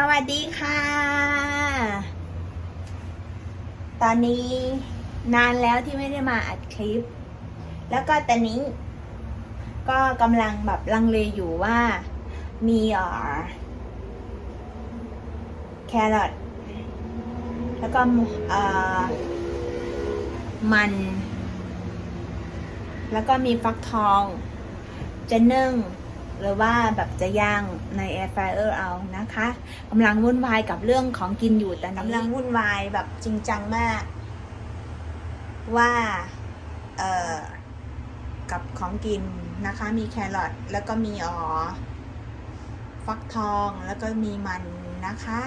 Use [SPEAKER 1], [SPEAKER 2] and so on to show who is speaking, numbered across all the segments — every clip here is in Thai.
[SPEAKER 1] สวัสดีค่ะ ตอนนี้นานแล้วที่ไม่ได้มาอัดคลิป แล้วก็ตอนนี้ ก็กำลังแบบลังเลอยู่ว่า มีอ่อแครอทแล้วก็เอ่อมัน แล้วก็มีฟักทอง จะนึ่ง หรือว่าแบบจะย่างใน air fryer เอานะคะกำลังวุ่นวายกับเรื่องของกินอยู่แต่กำลังวุ่นวายแบบจริงจังมาก ว่าเอ่อกับของกินนะคะ มีแครอทแล้วก็มีอ๋อฟักทองแล้วก็มีมันนะคะ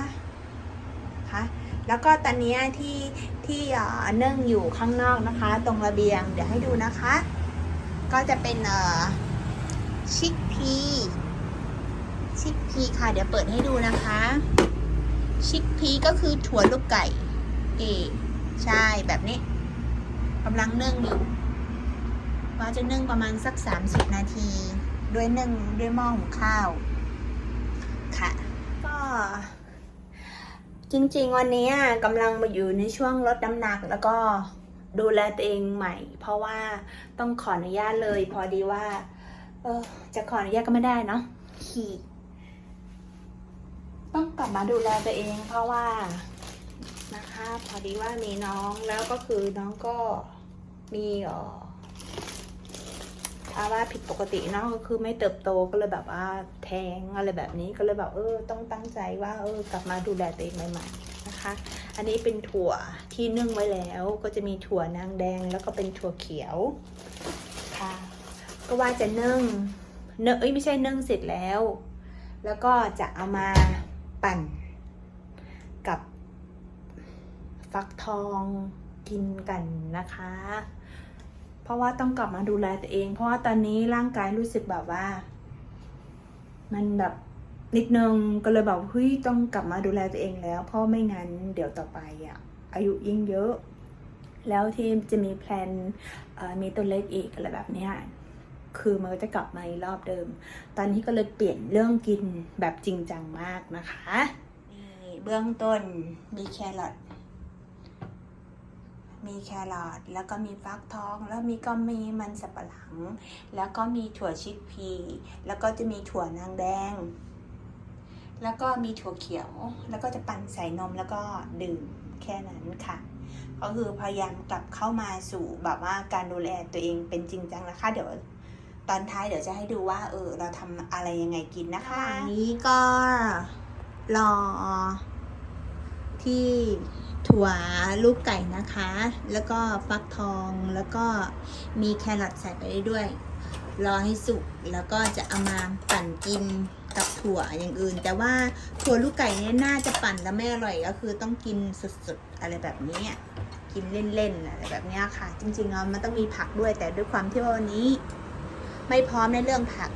[SPEAKER 1] คะแล้วก็ตอนนี้ที่ที่เอ่องอยู่ข้างนอกนะคะ ตรงระเบียงเดี๋ยวให้ดูนะคะ ก็จะเป็นเอ่อ ชิคพีชิคพีค่ะ เดี๋ยวเปิดให้ดูนะคะ ชิคพีก็คือถั่วลูกไก่เอใช่แบบนี้กำลังนึ่งอยู่ว่าจะนึ่งประมาณสัก 30 นาที ด้วยนึ่งด้วยหม้อหุงข้าว ค่ะ ก็จริงๆ วันนี้กำลังมาอยู่ในช่วงลดน้ำหนักแล้วก็ดูแลตัวเองใหม่ เพราะว่าต้องขออนุญาตเลยพอดีว่า เออ จะขออนุญาตก็ไม่ได้เนาะขี่ต้องกลับมาดูแลตัวเองเพราะว่านะคะ พอดีว่ามีน้องแล้วก็คือน้องก็มีเออภาวะผิดปกติเนาะก็คือไม่เติบโตก็เลยแบบว่าแท้งอะไรแบบนี้ก็เลยแบบเออ ต้องตั้งใจว่า เออกลับมาดูแลตัวเองใหม่ๆนะคะ อันนี้เป็นถั่วที่นึ่งไว้แล้ว ก็จะมีถั่วนางแดงแล้วก็เป็นถั่วเขียว ก็ว่าจะนึ่งเนงเอ้ยไม่ใช่นึ่งเสร็จแล้ว แล้วก็จะเอามาปั่น กับฟักทองกินกันนะคะ เพราะว่าต้องกลับมาดูแลตัวเอง เพราะว่าตอนนี้ร่างกายรู้สึกแบบว่า มันแบบนิดนึงก็เลยแบบเฮ้ยต้องกลับมาดูแลตัวเองแล้ว เพราะไม่งั้นเดี๋ยวต่อไปอะอายุยิ่งเยอะ แล้วที่จะมีแพลนมีตัวเล็กอีกอะไรแบบเนี้ย คือมันก็จะกลับมาอีกรอบเดิม ตอนนี้ก็เลยเปลี่ยนเรื่องกินแบบจริงจังมากนะคะนี่เบื้องต้นมีแครอทมีแครอทแล้วก็มีฟักทอง แล้วมีก็มีมันสับปะหลัง แล้วก็มีถั่วชิคพี แล้วก็จะมีถั่วนางแดง แล้วก็มีถั่วเขียว แล้วก็จะปั่นใส่นมแล้วก็ดื่มแค่นั้นค่ะ ก็คือพยายามกลับเข้ามาสู่แบบว่าการดูแลตัวเองเป็นจริงจังนะคะเดี๋ยว ตอนท้ายเดี๋ยวจะให้ดูว่าเออเราทำอะไรยังไงกินนะคะอันนี้ก็รอที่ถั่วลูกไก่นะคะ แล้วก็ฟักทองแล้วก็มีแครอทใส่ไปด้วย รอให้สุกแล้วก็จะเอามาปั่นกินกับถั่วอย่างอื่น แต่ว่าถั่วลูกไก่เนี่ยน่าจะปั่นแล้วไม่อร่อยก็คือต้องกินสดๆอะไรแบบนี้กินเล่นๆอะไรแบบนี้ค่ะ จริงๆแล้วมันต้องมีผักด้วยแต่ด้วยความที่ว่าวันนี้ ไม่พร้อมในเรื่องผัก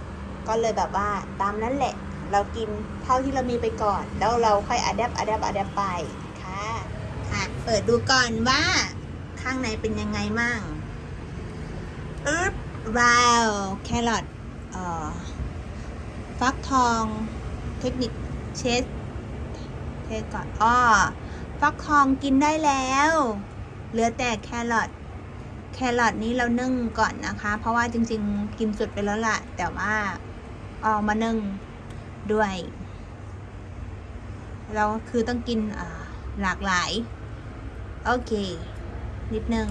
[SPEAKER 1] ก็เลยแบบว่าตามนั้นแหละ เรากินเท่าที่เรามีไปก่อน แล้วเราค่อยอัดแอปอัดแอปอัดแอปไปค่ะค่ะ เปิดดูก่อนว่าข้างในเป็นยังไงมั่งอึ๊บว้าวแครอทเอ่อฟักทอง เทคนิคเชสเทก่อนอ้อฟักทองกินได้แล้ว เหลือแต่แครอท รอทนี้เรานึ่งก่อนนะคะ เพราะว่าจริง ๆ กินสุดไปแล้วล่ะ แต่ว่าเอามานึ่งด้วย เราคือต้องกินหลากหลาย โอเค นิดนึง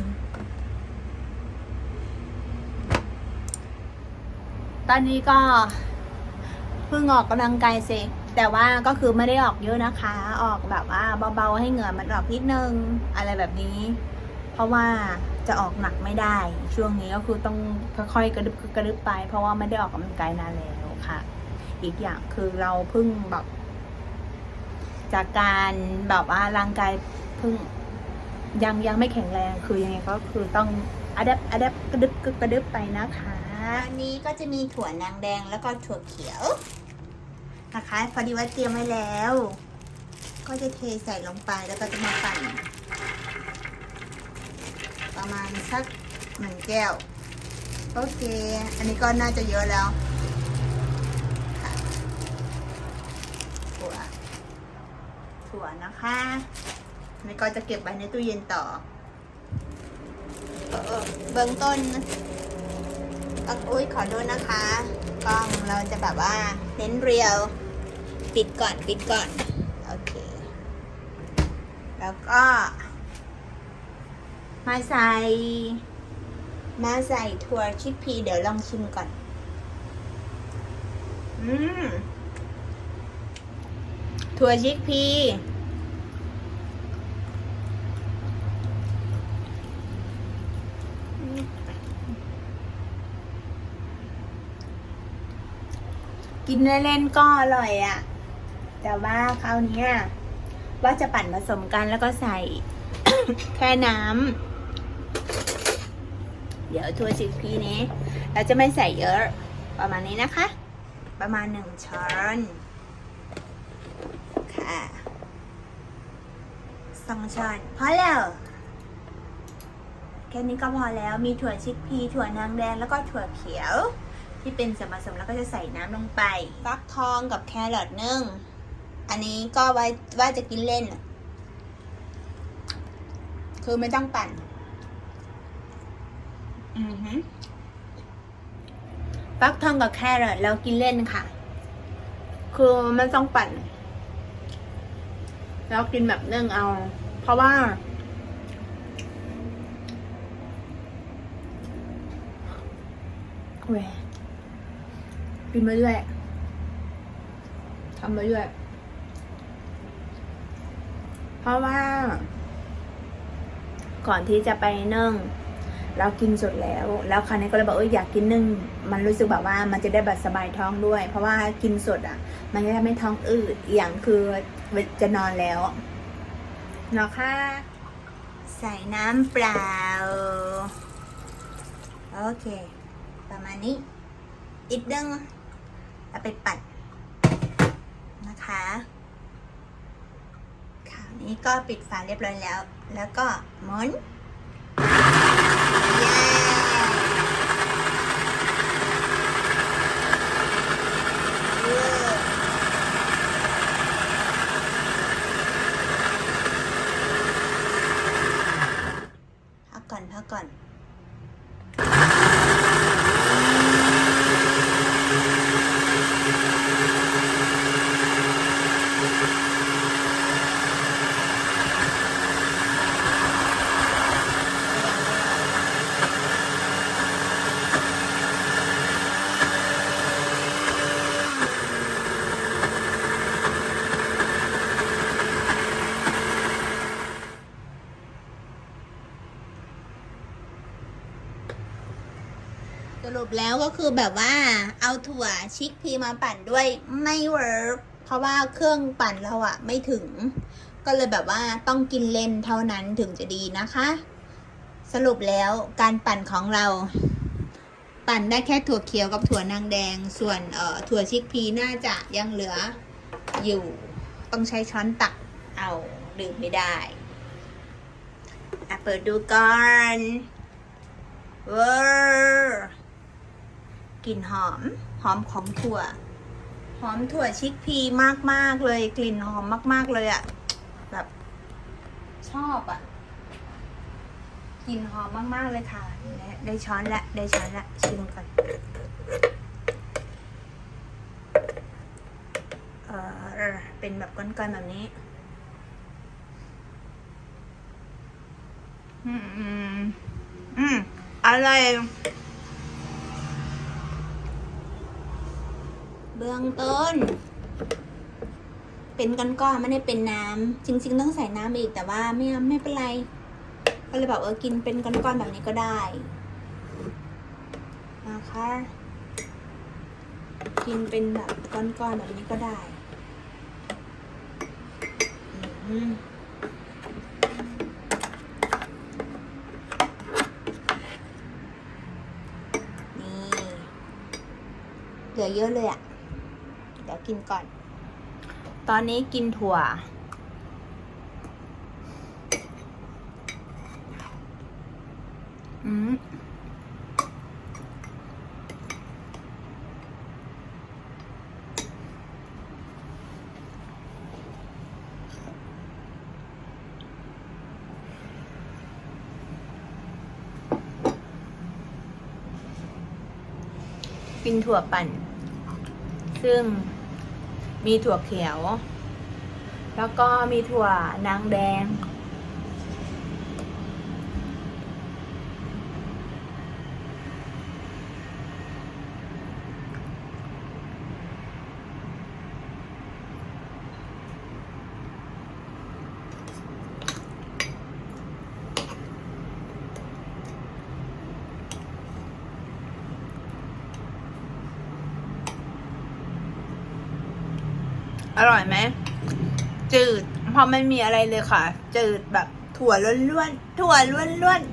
[SPEAKER 1] ตอนนี้ก็เพิ่งออกกำลังกายเสร็จแต่ว่าก็คือไม่ได้ออกเยอะนะคะ ออกแบบว่าเบาๆให้เหงื่อมันออกนิดนึง อะไรแบบนี้ เพราะว่า จะออกหนักไม่ได้ ช่วงนี้ก็คือต้องค่อยๆกระดึบกระดึบไป เพราะว่าไม่ได้ออกกำลังกายนานแล้วค่ะ อีกอย่างคือเราเพิ่งแบบ จากการแบบว่าร่างกายเพิ่งยังยังไม่แข็งแรงคือยังไงก็คือต้องอัดบอัดบกระดึบกระดึบไปนะคะอันนี้ก็จะมีถั่วนางแดงแล้วก็ถั่วเขียวนะคะ พอดีว่าเตรียมไว้แล้ว ก็จะเทใส่ลงไปแล้วก็จะมาปั่น ประมาณสักหนึ่งแก้ว โอเค อันนี้ก็น่าจะเยอะแล้วค่ะถั่วถั่วนะคะแล้ก็จะเก็บไว้ในตู้เย็นต่อเออเบื้องต้นต้องอุ้ยขอโทษนะคะ กล้องเราจะแบบว่าเน้นเรียว ปิดก่อนปิดก่อน โอเค แล้วก็ มาใส่ มาใส่ถั่วชิคพีเดี๋ยวลองชิมก่อน อืมถั่วชิคพีกินเล่นๆก็อร่อยอะ่ะ แต่ว่าคราวเนี้ยว่าจะปั่นผสมกันแล้วก็ใส่ แค่น้ำ เดี๋ยวถั่วชิคพีนี้ เราจะไม่ใส่เยอะประมาณนี้นะคะ ประมาณหนึ่งช้อนค่ะสองช้อนพอแล้วแค่นี้ก็พอแล้วมีถั่วชิคพีถั่วนางแดงแล้วก็ถั่วเขียว ที่เป็นส่วนผสมแล้วก็จะใส่น้ำลงไปฟักทองกับแครอทนึ่งอันนี้ก็ไว้ว่าจะกินเล่น คือไม่ต้องปั่น ฟักทองกับแครอทแล้วกินเล่นค่ะ คือไม่ต้องปั่น แล้วกินแบบเนึ่องเอา เพราะว่าเวกินไปเรื่อยทำไปเรื่อยเพราะว่า ก่อนที่จะไปเนึ่อง เรากินสดแล้ว แล้วคราวนี้ก็เลยบอกเอออยากกินนึ่ง มันรู้สึกแบบว่ามันจะได้แบบสบายท้องด้วย เพราะว่ากินสดอะ มันจะทำให้ท้องอืดอีย่างคือจะนอนแล้วเนาะค่ะ ใส่น้ำเปล่า โอเค ประมาณนี้ อีกนึงเอาไปปัดนะคะคราวนี้ก็ปิดฝาเรียบร้อยแล้ว แล้วก็หมุน เย้เย้พักก่อนพักก่อน สรุปแล้ว ก็คือแบบว่าเอาถั่วชิคพีมาปั่นด้วยไม่เวิร์กเพราะว่าเครื่องปั่นเราอะไม่ถึง ก็เลยแบบว่าต้องกินเลนเท่านั้นถึงจะดีนะคะ สรุปแล้วการปั่นของเรา ปั่นได้แค่ถั่วเขียวกับถั่วนางแดง ส่วนเอ่อถั่วชิคพีน่าจะยังเหลืออยู่ต้องใช้ช้อนตักเอาดื่มไม่ได้อะเปิดดูก่อนเวอร์ กลิ่นหอม หอมของถั่ว หอมถั่วชิคพีมากๆเลย กลิ่นหอมมาก ๆเลยอะ่ะ แบบชอบอะ่ะ กลิ่นหอมมากๆเลยค่ะ ได้ช้อนละ ได้ช้อนละ ชิมก่อนเออเป็นแบบก้อนๆแบบนี้อืม อืมอืมอะไร เบื้องต้น เป็นก้อนๆไม่ได้เป็นน้ำจริง ๆ ต้องใส่น้ำอีกแต่ว่าไม่ไม่เป็นไร ก็เลยบอกเออกินเป็นก้อนๆแบบนี้ก็ได้นะคะกินเป็นแบบก้อนๆแบบนี้ก็ได้นี่เหลือเยอะเลยอะ่ะี๋ยวกินก่อน ตอนนี้กินถั่ว อืมกินถั่วปั่น ซึ่ง มีถั่วเขียว แล้วก็มีถั่วนางแดง ร่อยไหม จืด เพราะไม่มีอะไรเลยค่ะ จืดแบบถั่วล้วนๆ ถั่วล้วนๆ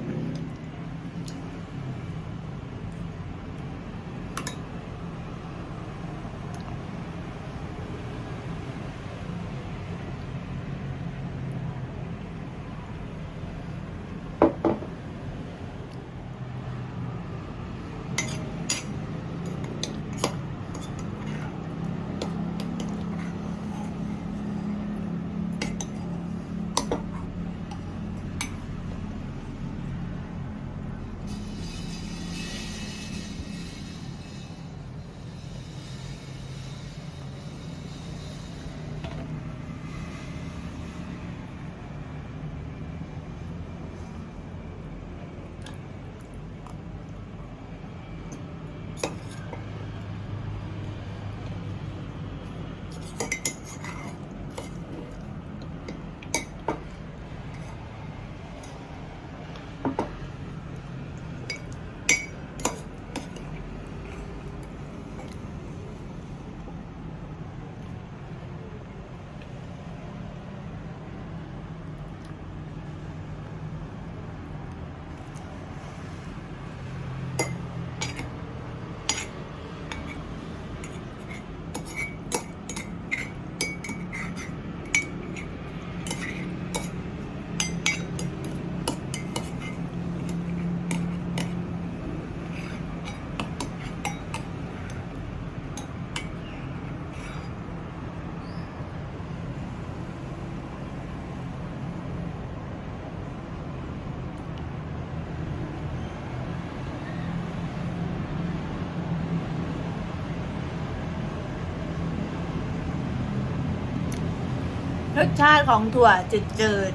[SPEAKER 1] รสชาติของถั่วจืดจืด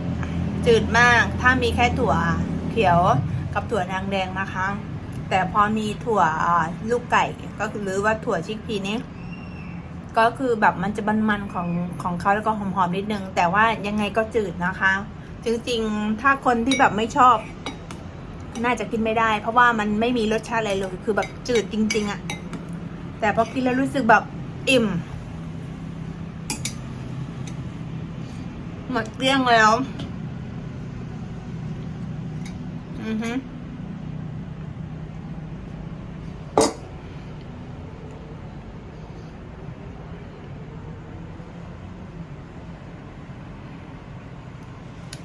[SPEAKER 1] ๆจืดมาก ถ้ามีแค่ถั่วเขียวกับถั่วนางแดงนะคะ แต่พอมีถั่วลูกไก่ก็คือหรือว่าถั่วชิคพีนี้ก็คือแบบมันจะมันๆของของเขาแล้วก็หอมๆนิดนึง แต่ว่ายังไงก็จืดนะคะ จริงๆ ถ้าคนที่แบบไม่ชอบ น่าจะกินไม่ได้ เพราะว่ามันไม่มีรสชาติอะไรเลยคือแบบจืดจริง ๆอะแต่พอกินแล้วรู้สึกแบบอิ่ม หมดเกลี้ยงแล้ว อือฮึ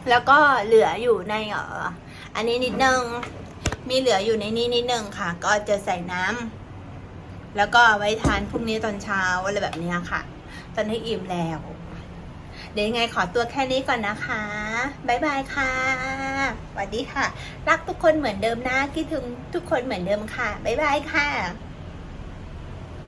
[SPEAKER 1] แล้วก็เหลืออยู่ในเอ่ออันนี้นิดนึง มีเหลืออยู่ในนี้นิดนึงค่ะ ก็จะใส่น้ำแล้วก็ไว้ทานพรุ่งนี้ตอนเช้าอะไรแบบนี้ค่ะ ตอนนี้อิ่มแล้ว เดี๋ยวยังไงขอตัวแค่นี้ก่อนนะคะบ๊ายบายค่ะสวัสดีค่ะ รักทุกคนเหมือนเดิมนะคิดถึงทุกคนเหมือนเดิมค่ะบ๊ายบายค่ะ